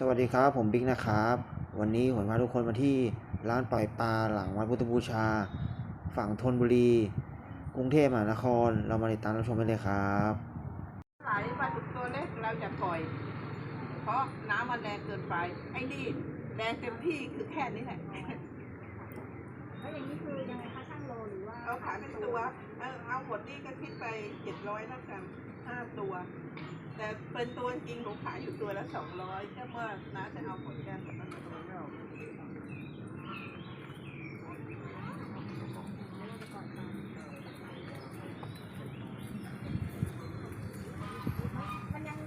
สวัสดีครับผมบิ๊กนะครับ วันนี้ผมพาทุกคนมาที่ร้านปล่อยปลาหลังวัดพุทธบูชา ฝั่งธนบุรี กรุงเทพมหานคร เรามาติดตามรับชมกันเลยครับขายปลาดุกตัวเล็กเราจะปล่อย เพราะน้ำมันแรงเกินไปไอ้นี่แรงเต็มที่คือแค่นี้แหละแล้วอย่างนี้คือยังไงคะช่างโลหรือว่าเราขายเป็นตัว เออเอาหมดนี่ก็คิดไปเจ็ดร้อยแล้วกันห้าตัว แต่เป็นตัวจริงผมขายอยู่ตัวละสองร้อยก็เมื่อน้าจะเอาผลแกนกับมันมาตัวเรามันยัง